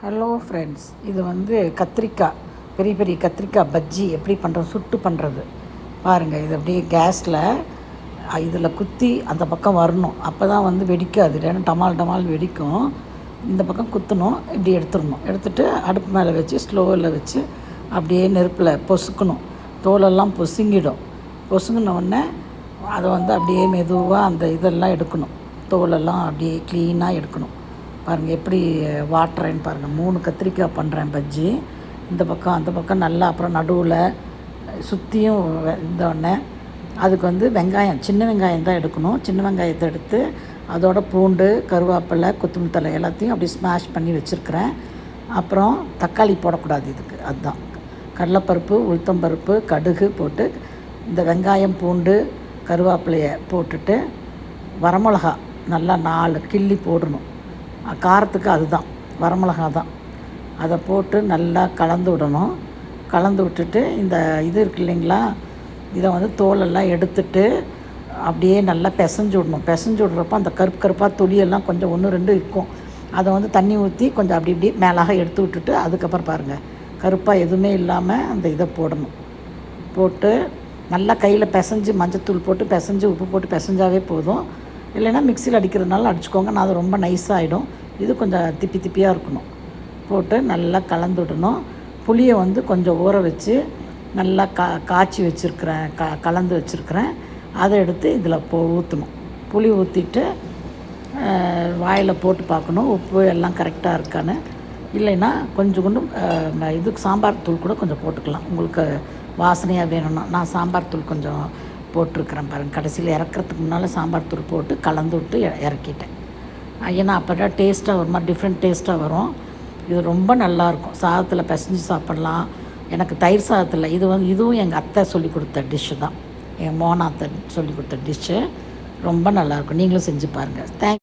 Hello friends இது வந்து கத்திரிக்காய் பெரிய பெரிய கத்திரிக்காய் பஜ்ஜி எப்படி பண்ணுறது சுட்டு பண்ணுறது பாருங்கள் இது அப்படியே கேஸில் இதில் குத்தி அந்த பக்கம் வரணும். அப்போ தான் வந்து வெடிக்காது. டமால் டமால் வெடிக்கும். இந்த பக்கம் குத்தணும் இப்படி எடுத்துடணும். எடுத்துகிட்டு அடுப்பு மேலே வச்சு ஸ்லோவில் வச்சு அப்படியே நெருப்பில் பொசுக்கணும். தோலெல்லாம் பொசுங்கிடும். பொசுங்கின உடனே அதை வந்து அப்படியே மெதுவாக அந்த இதெல்லாம் எடுக்கணும். தோலெல்லாம் அப்படியே க்ளீனாக எடுக்கணும். பாருங்கள் எப்படி வாட்டுறேன்னு பாருங்கள் மூணு கத்திரிக்காய் பண்ணுறேன் பஜ்ஜி. இந்த பக்கம் அந்த பக்கம் நல்லா அப்புறம் நடுவில் சுற்றியும் இருந்தோடனே அதுக்கு வந்து வெங்காயம் சின்ன வெங்காயம் தான் எடுக்கணும். சின்ன வெங்காயத்தை எடுத்து அதோட பூண்டு கருவேப்பிலை கொத்தமல்லி தலை எல்லாத்தையும் அப்படி ஸ்மாஷ் பண்ணி வச்சுருக்கிறேன். அப்புறம் தக்காளி போடக்கூடாது இதுக்கு அதுதான் கடலைப்பருப்பு உளுத்தம்பருப்பு கடுகு போட்டு இந்த வெங்காயம் பூண்டு கருவேப்பிலையை போட்டுட்டு வரமிளகா நல்லா நாலு கிள்ளி போடணும். காரத்துக்கு அதுதான் வரமிளகா தான். அதை போட்டு நல்லா கலந்து விடணும். கலந்து விட்டுட்டு இந்த இது இருக்கு இல்லைங்களா இதை வந்து தோலெல்லாம் எடுத்துட்டு அப்படியே நல்லா பிசைஞ்சு விடணும். பிசைஞ்சு விட்றப்ப அந்த கருப்பு கருப்பாக துளியெல்லாம் கொஞ்சம் ஒன்று ரெண்டு இருக்கும். அதை வந்து தண்ணி ஊற்றி கொஞ்சம் அப்படி இப்படி மேலாக எடுத்து விட்டுட்டு அதுக்கப்புறம் பாருங்கள் கருப்பாக எதுவுமே இல்லாமல் அந்த இதை போடணும். போட்டு நல்லா கையில் பிசைஞ்சு மஞ்சத்தூள் போட்டு பிசைஞ்சு உப்பு போட்டு பிசைஞ்சாவே போதும். இல்லைன்னா மிக்சியில் அடிக்கிறதுனால அடிச்சுக்கோங்க. நான் அது ரொம்ப நைஸாகிடும் இது கொஞ்சம் திப்பி திப்பியாக இருக்கணும். போட்டு நல்லா கலந்து விடணும். புளியை வந்து கொஞ்சம் ஊற வச்சு நல்லா கா காய்ச்சி வச்சுருக்கிறேன். க கலந்து வச்சுருக்கிறேன். அதை எடுத்து இதில் போ ஊற்றணும் புளி ஊற்றிட்டு வாயில் போட்டு பார்க்கணும். உப்பு எல்லாம் கரெக்டாக இருக்கான்னு. இல்லைன்னா கொஞ்சம் கொண்டு இதுக்கு சாம்பார் தூள் கூட கொஞ்சம் போட்டுக்கலாம். உங்களுக்கு வாசனையாக வேணும்னா. நான் சாம்பார் தூள் கொஞ்சம் போட்டிருக்கிறேன் பாருங்கள் கடைசியில் இறக்குறதுக்கு முன்னால் சாம்பார் தூள் போட்டு கலந்து விட்டு இறக்கிட்டேன். ஏன்னா அப்போ தான் டேஸ்ட்டாக ஒரு மாதிரி டிஃப்ரெண்ட் டேஸ்ட்டாக வரும். இது ரொம்ப நல்லாயிருக்கும் சாதத்தில் பிசைஞ்சு சாப்பிட்லாம். எனக்கு தயிர் சாதத்தில் இது வந்து இதுவும் எங்கள் அத்தை சொல்லி கொடுத்த டிஷ்ஷு தான். என் மோனாத்தை சொல்லி கொடுத்த டிஷ்ஷு ரொம்ப நல்லாயிருக்கும் நீங்களும் செஞ்சு பாருங்கள் தேங்க்